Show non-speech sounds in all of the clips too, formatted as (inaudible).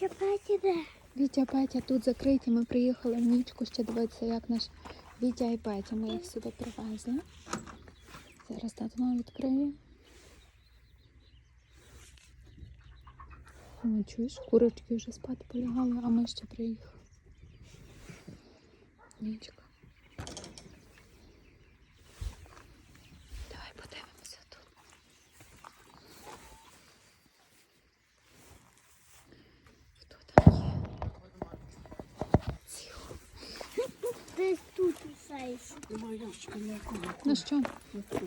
Де? Вітя, Петя тут закриті. Ми приїхали в нічку ще дивитися, як наш Вітя і Петя. Ми їх сюди привезли. Зараз тато нам відкриє. Ну, чуєш, курочки вже спати полягали, а ми ще приїхали. Нічка. Давай подивимося тут. Хто там є? Тихо. Десь тут лишаєшся. Немає ящика ніякого. Ну що, то вже.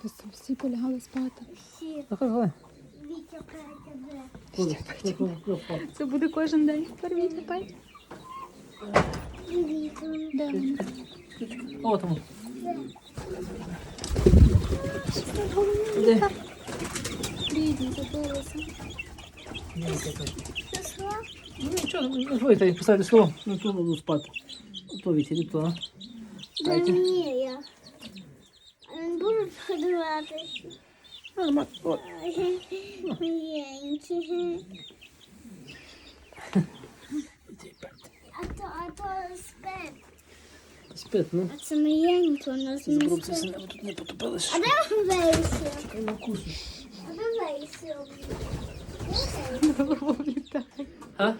Просто всі полягали спати. Всі. Вітя впав. Це буде кожен день. Тепер Петя. Привіт. Де? О, там. Де? Бідні, забилися. Пішла? Ну нічого, ну та поставити слово, ну то буду спати. То не то. Ні, я. Не буду подаватися. А, то, а то спит. спить, ну. А це маленький у нас не Забробся спить. тут не потопилиш. А де вийшов? Хай на вкусу. А де? Голову (laughs) літає. А?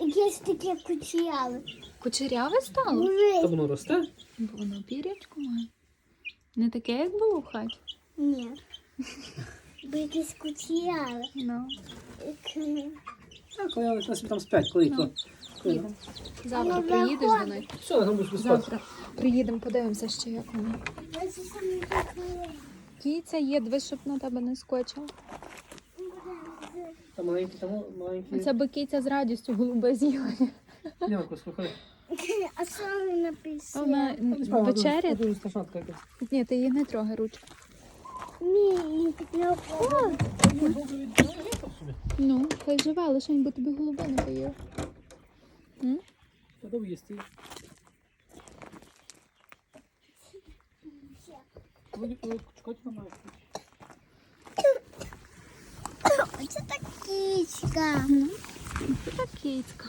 Якесь таке кучіяле. Кучеряве стало? Та воно росте? Бо воно пірячку має. Не таке, як було в хаті. Ні. Бо якесь кучіяле. Ну, А, коли я на там спять, коли Ну. то. Їдемо. Завтра Ну, приїдеш до них. Все, там будеш спати. Завтра приїдемо, подивимося ще, як вони. Кіця є, дивись, щоб на тебе не скочила. Там маленький, там маленький. Це би кіця з радістю голуби з'їла. Ні, слухай. (laughs) А що ви написали? Вона вечеря. Ні, ти її не трогай ручку. Ні, не входить. Ну, хай живе, лишень, бо тобі голуби не поїв. М? Їсти. Не маєш. Оце так кічка. Це так кицька.